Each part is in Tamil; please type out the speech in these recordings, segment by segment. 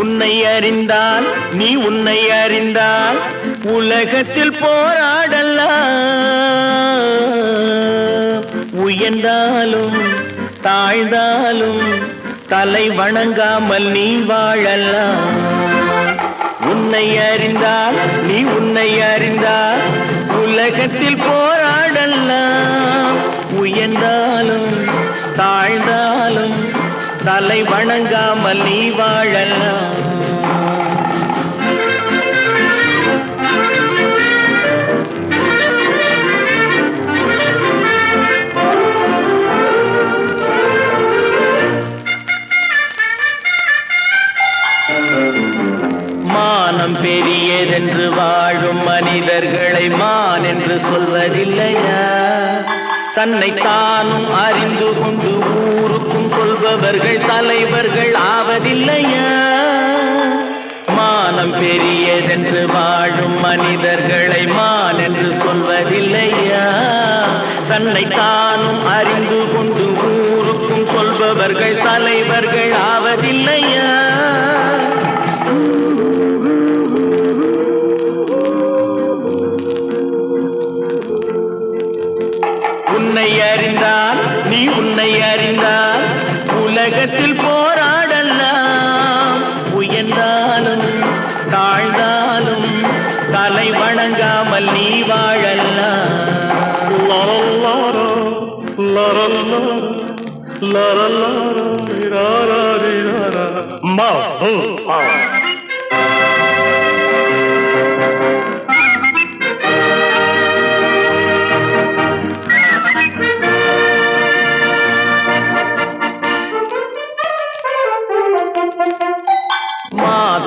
உன்னை அறிந்தால் நீ உன்னை அறிந்தால் உலகத்தில் போராடலாம். உயர்ந்தாலும் தாழ்ந்தாலும் தலை வணங்காமல் நீ வாழலாம். உன்னை அறிந்தால் நீ உன்னை அறிந்தால் உலகத்தில் போரா தலை வணங்காமல் நீ வாழலாம் மானம் பெரியதென்று வாழும் மனிதர்களை மான் என்று சொல்வதில்லையா? தன்னை தானும் அறிந்து கொண்டு ஊருக்கும் தலைவர்கள் ஆவதில்லையா? மானம் பெரியதென்று வாழும் மனிதர்களை மான் என்று சொல்வதில்லையா? தன்னை தானும் அறிந்து கொண்டு ஊருக்கும் சொல்பவர்கள் தலைவர்கள் ஆவதில்லையா? உன்னை அறிந்தால் நீ உன்னை அறிந்தால் உலகத்தில் போராடலாம். உயர்ந்தாலும் தாழ்ந்தாலும் தலை வணங்காமல் நீ வாழலாம். லரல்லாரா, லரல்லாரா, லரல்லாரா,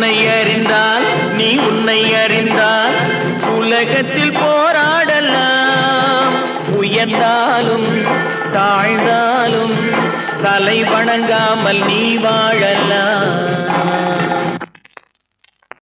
உன்னை அறிந்தால் நீ உன்னை அறிந்தால் உலகத்தில் போராடலாம். உயர்ந்தாலும் தாழ்ந்தாலும் தலை வணங்காமல் நீ வாழலாம்.